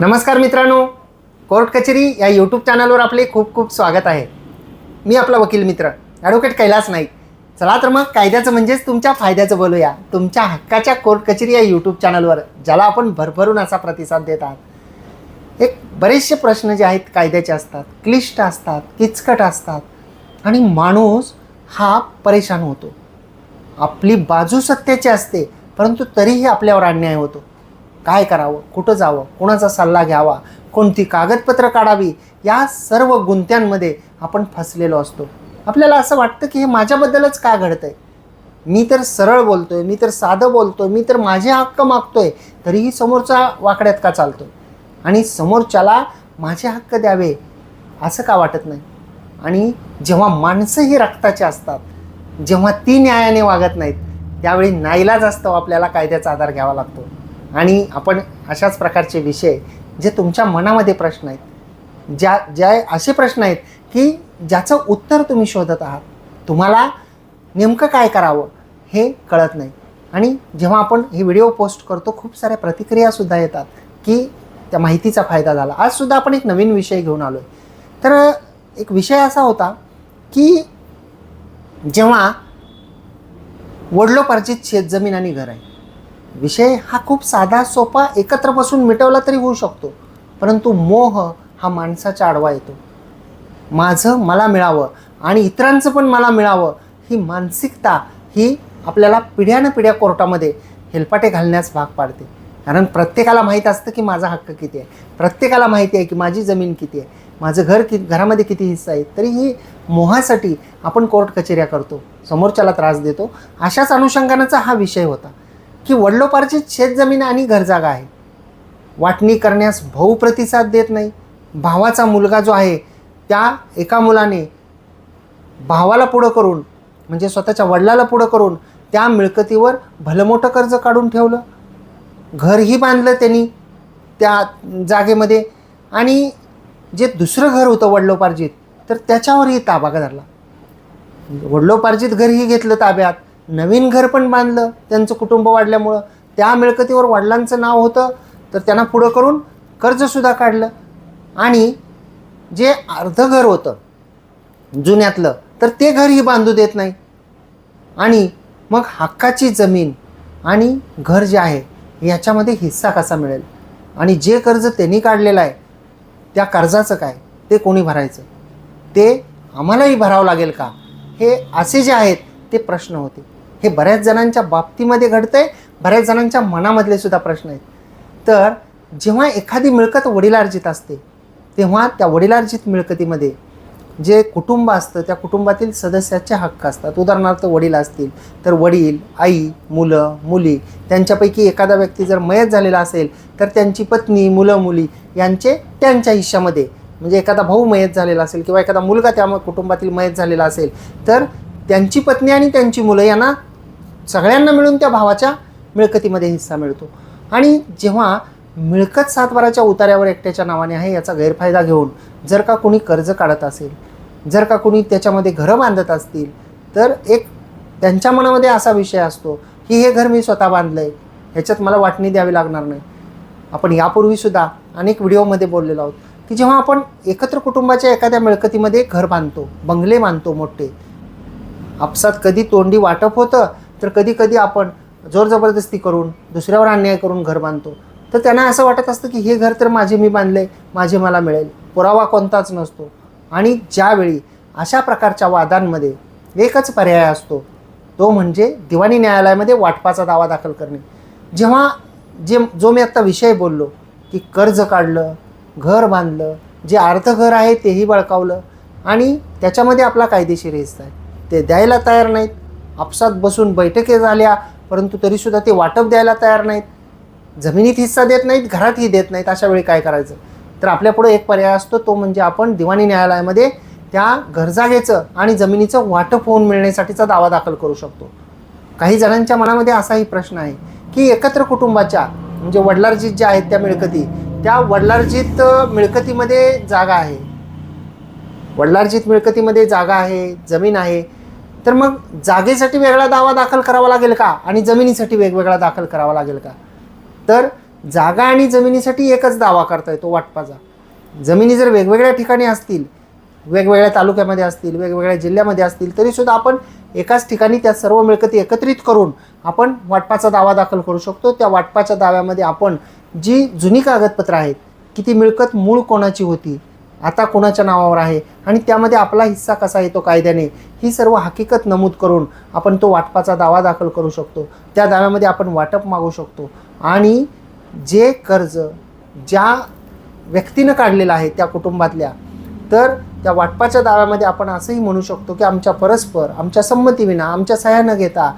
नमस्कार मित्रांनो कोर्ट कचेरी या यूट्यूब चॅनलवर आपले खूप खूप स्वागत आहे. मी आपला वकील मित्र ॲडव्होकेट कैलास नाईक. चला तर मग कायद्याचं म्हणजेच तुमच्या फायद्याचं बोलूया. तुमच्या हक्काच्या कोर्ट कचेरी या यूट्यूब चॅनलवर ज्याला आपण भरभरून असा प्रतिसाद देत आहात. एक बरेचसे प्रश्न जे आहेत कायद्याचे असतात क्लिष्ट असतात किचकट असतात आणि माणूस हा परेशान होतो. आपली बाजू सत्याची असते परंतु तरीही आपल्यावर अन्याय होतो. काय करावं कुठं जावं कोणाचा सल्ला घ्यावा कोणती कागदपत्र काढावी या सर्व गुंत्यांमध्ये आपण फसलेलो असतो. आपल्याला असं वाटतं की हे माझ्याबद्दलच का घडतंय? मी तर सरळ बोलतो आहे मी तर साधं बोलतो आहे मी तर माझे हक्क मागतो आहे तरीही समोरचा वाकड्यात का चालतोय? आणि समोरच्याला माझे हक्क द्यावे असं का वाटत नाही? आणि जेव्हा माणसं ही रक्ताची असतात जेव्हा ती न्यायाने वागत नाहीत त्यावेळी नाईलाज असतो आपल्याला कायद्याचा आधार घ्यावा लागतो. आणि आपण अशाच प्रकारचे विषय जे तुमच्या मनामध्ये प्रश्न आहेत ज्या ज्या असे प्रश्न आहेत की ज्याचं उत्तर तुम्ही शोधत आहात तुम्हाला नेमकं काय करावं हे कळत नाही. आणि जेव्हा आपण हे व्हिडिओ पोस्ट करतो खूप साऱ्या प्रतिक्रियासुद्धा येतात की त्या माहितीचा फायदा झाला. आजसुद्धा आपण एक नवीन विषय घेऊन आलो आहे तर एक विषय असा होता की जेव्हा वडलोपार्जित शेतजमीन आणि घर आहे विषय हा खूप साधा सोपा एकत्र बसून मिटवला तरी होऊ शकतो. परंतु मोह हा माणसाच्या आडवा येतो. माझं मला मिळावं आणि इतरांचं पण मला मिळावं ही मानसिकता ही आपल्याला पिढ्यानं पिढ्या कोर्टामध्ये हेलपाटे घालण्यास भाग पाडते. कारण प्रत्येकाला माहीत असतं की माझा हक्क किती आहे. प्रत्येकाला माहिती आहे की माझी जमीन किती आहे. माझं घर कि घरामध्ये किती हिस्सा आहे. तरीही मोहासाठी आपण कोर्ट कचेऱ्या करतो. समोरच्याला त्रास देतो. अशाच अनुषंगानाचा हा विषय होता. की वडलोपारची शेतजमीन आणि घरजागा आहे. वाटणी करण्यास भाऊ प्रतिसाद देत नाही. भावाचा मुलगा जो आहे त्या एका मुलाने भावाला पुढं करून म्हणजे स्वतःच्या वडिलाला पुढं करून त्या मिळकतीवर भलंमोठं कर्ज काढून ठेवलं. घरही बांधलं त्यांनी त्या जागेमध्ये. आणि जे दुसरं घर होतं वडलोपार्जित तर त्याच्यावरही ताबा धरला. वडलोपार्जित घरही घेतलं ताब्यात. नवीन घर पण बांधलं त्यांचं कुटुंब वाढल्यामुळं. त्या मिळकतीवर वडिलांचं नाव होतं तर त्यांना पुढं करून कर्जसुद्धा काढलं. आणि जे अर्धं घर होतं जुन्यातलं तर ते घरही बांधू देत नाही. आणि मग हक्काची जमीन आणि घर जे आहे याच्यामध्ये हिस्सा कसा मिळेल? आणि जे कर्ज त्यांनी काढलेलं आहे त्या कर्जाचं काय? ते कोणी भरायचं? ते आम्हालाही भरावं लागेल का? हे असे जे आहेत ते प्रश्न होते. हे बऱ्याच जणांच्या बाबतीमध्ये घडतं आहे बऱ्याच जणांच्या मनामधले सुद्धा प्रश्न आहेत. तर जेव्हा एखादी मिळकत वडिलार्जित असते तेव्हा त्या वडिलार्जित मिळकतीमध्ये जे कुटुंब असतं त्या कुटुंबातील सदस्याचे हक्क असतात. उदाहरणार्थ वडील असतील तर वडील आई मुलं मुली त्यांच्यापैकी एखादा व्यक्ती जर मयत झालेला असेल तर त्यांची पत्नी मुलं मुली यांचे त्यांच्या हिश्श्यामध्ये म्हणजे एखादा भाऊ मयत झालेला असेल किंवा एखादा मुलगा त्या कुटुंबातील मयत झालेला असेल तर त्यांची पत्नी आणि त्यांची मुलं यांना सगळ्यांना मिळून त्या भावाच्या मिळकतीमध्ये हिस्सा मिळतो. आणि जेव्हा मिळकत सातबाराच्या उतार्यावर एकट्याच्या नावाने आहे याचा गैरफायदा घेऊन जर का कोणी कर्ज काढत असेल जर का कोणी त्याच्यामध्ये घरं बांधत असतील तर एक त्यांच्या मनामध्ये असा विषय असतो की हे घर मी स्वतः बांधलं आहे ह्याच्यात मला वाटणी द्यावी लागणार नाही. आपण यापूर्वीसुद्धा अनेक व्हिडिओमध्ये बोललेलो आहोत की जेव्हा आपण एकत्र कुटुंबाच्या एखाद्या मिळकतीमध्ये घर बांधतो बंगले बांधतो मोठे आपसात कधी तोंडी वाटप होतं तर कधी कधी आपण जोर जबरदस्ती करून दुसऱ्यावर अन्याय करून घर बांधतो. तर त्यांना असं वाटत असतं की हे घर तर माझे मी बांधले माझे मला मिळेल. पुरावा कोणताच नसतो. आणि ज्यावेळी अशा प्रकारच्या वादांमध्ये एकच पर्याय असतो तो म्हणजे दिवाणी न्यायालयामध्ये वाटपाचा दावा दाखल करणे. जेव्हा जे जो मी आत्ता विषय बोललो की कर्ज काढलं घर बांधलं जे अर्ध घर आहे तेही बळकावलं आणि त्याच्यामध्ये आपला कायदेशीर हिस्सा आहे. ते द्यायला तयार नाहीत आपसात बसून बैठके झाल्या परंतु तरीसुद्धा ते वाटप द्यायला तयार नाहीत. जमिनीत हिस्सा देत नाहीत घरातही देत नाहीत अशा वेळी काय करायचं? तर आपल्यापुढे एक पर्याय असतो तो म्हणजे आपण दिवाणी न्यायालयामध्ये त्या घरजागेचं आणि जमिनीचं वाटप होऊन मिळण्यासाठीचा दावा दाखल करू शकतो. काही जणांच्या मनामध्ये असाही प्रश्न आहे की एकत्र कुटुंबाच्या म्हणजे वडलार्जित ज्या आहेत त्या मिळकती त्या वडलार्जित मिळकतीमध्ये जागा आहे. वडलार्जित मिळकतीमध्ये जागा आहे जमीन आहे तर मग जागेसाठी वेगळा दावा दाखल करावा लागेल का? आणि जमिनीसाठी वेगवेगळा दाखल करावा लागेल का? तर जागा आणि जमिनीसाठी एकच दावा करता येतो वाटपाचा. जमिनी जर वेगवेगळ्या ठिकाणी असतील वेगवेगळ्या तालुक्यामध्ये असतील वेगवेगळ्या जिल्ह्यामध्ये असतील तरीसुद्धा आपण एकाच ठिकाणी त्या सर्व मिळकती एकत्रित करून आपण वाटपाचा दावा दाखल करू शकतो. त्या वाटपाच्या दाव्यामध्ये आपण जी जुनी कागदपत्रं आहेत की ती मिळकत मूळ कोणाची होती आता कोणाच्या नावावर आहे? आणि त्यामध्ये आपला हिस्सा कसा येतो कायद्याने? ही सर्व हकीकत नमूद करून आपण तो वाटपाचा दावा दाखल करू शकतो. त्या दाव्यामध्ये आपण वाटप मागू शकतो. आणि जे कर्ज ज्या व्यक्तीनं काढलेलं आहे त्या कुटुंबातल्या तर त्या वाटपाच्या दाव्यामध्ये आपण असंही म्हणू शकतो की आमच्या परस्पर आमच्या संमतीविना आमच्या सह्या न घेता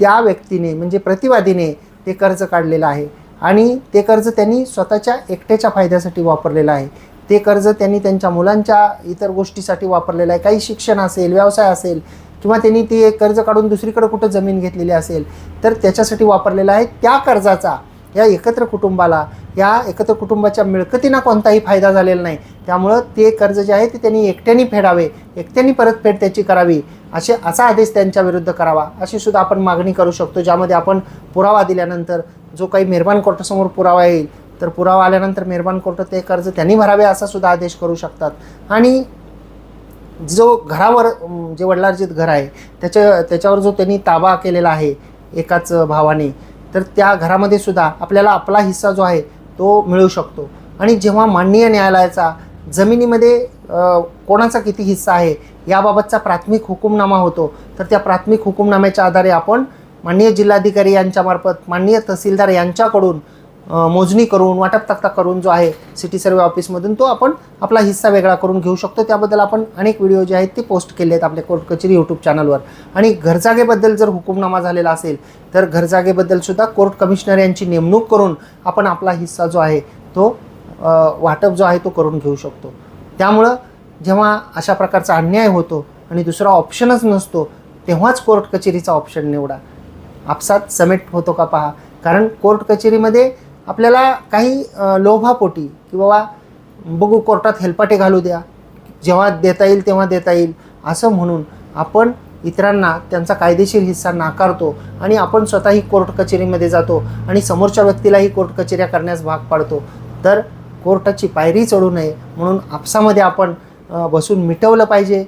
त्या व्यक्तीने म्हणजे प्रतिवादीने ते कर्ज काढलेलं आहे. आणि ते कर्ज त्यांनी स्वतःच्या एकट्याच्या फायद्यासाठी वापरलेलं आहे. ते कर्ज त्यांनी त्यांच्या मुलांच्या इतर गोष्टीसाठी वापरलेलं आहे. काही शिक्षण असेल व्यवसाय असेल किंवा त्यांनी ते कर्ज काढून दुसरीकडे कुठं जमीन घेतलेली असेल तर त्याच्यासाठी वापरलेलं आहे. त्या कर्जाचा या एकत्र कुटुंबाला या एकत्र कुटुंबाच्या मिळकतींना कोणताही फायदा झालेला नाही. त्यामुळं ते कर्ज जे आहे ते त्यांनी एकट्याने फेडावे एकट्याने परतफेड त्याची करावी असे असा आदेश त्यांच्या विरुद्ध करावा अशी सुद्धा आपण मागणी करू शकतो ज्यामध्ये आपण पुरावा दिल्यानंतर जो काही मेहरबान कोर्टासमोर पुरावा येईल तर पुरावा आल्यानंतर मेहरबान कोर्ट ते कर्ज त्यांनी भरावे असा सुद्धा आदेश करू शकतात. आणि जो घरावर जे वडिलार्जित घर आहे त्याच्या त्याच्यावर जो त्यांनी ताबा केलेला आहे एकाच भावाने तर त्या घरामध्ये सुद्धा आपल्याला आपला हिस्सा जो आहे तो मिळू शकतो. आणि जेव्हा माननीय न्यायालयाचा जमिनीमध्ये कोणाचा किती हिस्सा आहे याबाबतचा प्राथमिक हुकुमनामा होतो तर त्या प्राथमिक हुकुमनाम्याच्या आधारे आपण माननीय जिल्हाधिकारी यांच्यामार्फत माननीय तहसीलदार यांच्याकडून मोजणी करून वाटप तक्ता करून जो आहे सिटी सर्वे ऑफिसमधून तो आपण आपला हिस्सा वेगळा करून घेऊ शकतो. त्याबद्दल आपण अनेक व्हिडिओ जे आहेत ते पोस्ट केले आहेत आपल्या कोर्ट कचेरी यूट्यूब चॅनलवर आणि घरजागेबद्दल जर हुकुमनामा झालेला असेल तर घरजागेबद्दल सुद्धा कोर्ट कमिशनर यांची नेमणूक करून आपण आपला हिस्सा जो आहे तो वाटप जो आहे तो करून घेऊ शकतो. त्यामुळं जेव्हा अशा प्रकारचा अन्याय होतो आणि दुसरा ऑप्शनच नसतो तेव्हाच कोर्ट कचेरीचा ऑप्शन निवडा. आपसात समेट होतो का पहा. कारण कोर्ट कचेरीमध्ये आपल्याला काही लोभापोटी की बाबा बघू कोर्टात हेलपाटे घालू द्या जेव्हा देता येईल तेव्हा देता येईल असं म्हणून आपण इतरांना त्यांचा कायदेशीर हिस्सा नाकारतो आणि आपण स्वतःही कोर्ट कचेरीमध्ये जातो आणि समोरच्या व्यक्तीलाही कोर्ट कचेऱ्या करण्यास भाग पाडतो. तर कोर्टाची पायरी चढू नये म्हणून आपसामध्ये आपण बसून मिटवलं पाहिजे.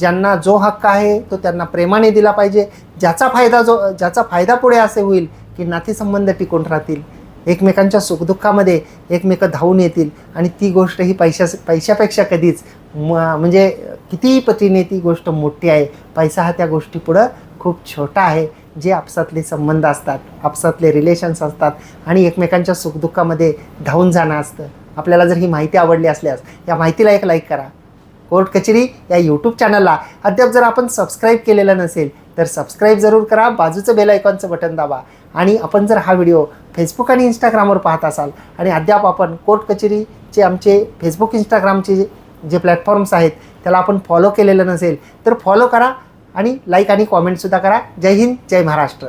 ज्यांना जो हक्क आहे तो त्यांना प्रेमाने दिला पाहिजे. ज्याचा फायदा जो ज्याचा फायदा पुढे असे होईल की नातेसंबंध टिकून राहतील. एकमेकांच्या सुखदुःखामध्ये एकमेक धावून येतील. आणि ती गोष्ट ही पैशा पैशापेक्षा कधीच म म्हणजे कितीही पटीने ती गोष्ट मोठी आहे पैसा हा त्या गोष्टीपुढं खूप छोटा आहे जे आपसातले संबंध असतात आपसातले रिलेशन्स असतात आणि एकमेकांच्या सुखदुःखामध्ये धावून जाणं असतं. आपल्याला जर ही माहिती आवडली असल्यास या माहितीला एक लाईक करा. कोर्ट कचेरी या यूट्यूब चॅनलला अद्याप जर आपण सबस्क्राईब केलेलं नसेल तर सबस्क्राईब जरूर करा बाजूचं बेल आयकॉनचं बटन दाबा. आणि आपण जर हा व्हिडिओ फेसबुक आणि इंस्टाग्रामवर पाहत असाल आणि अद्याप आपण कोर्ट कचेरीचे आमचे फेसबुक इंस्टाग्रामचे जे जे प्लॅटफॉर्म्स आहेत त्याला आपण फॉलो केलेलं नसेल तर फॉलो करा आणि लाईक आणि कॉमेंटसुद्धा करा. जय हिंद जय महाराष्ट्र.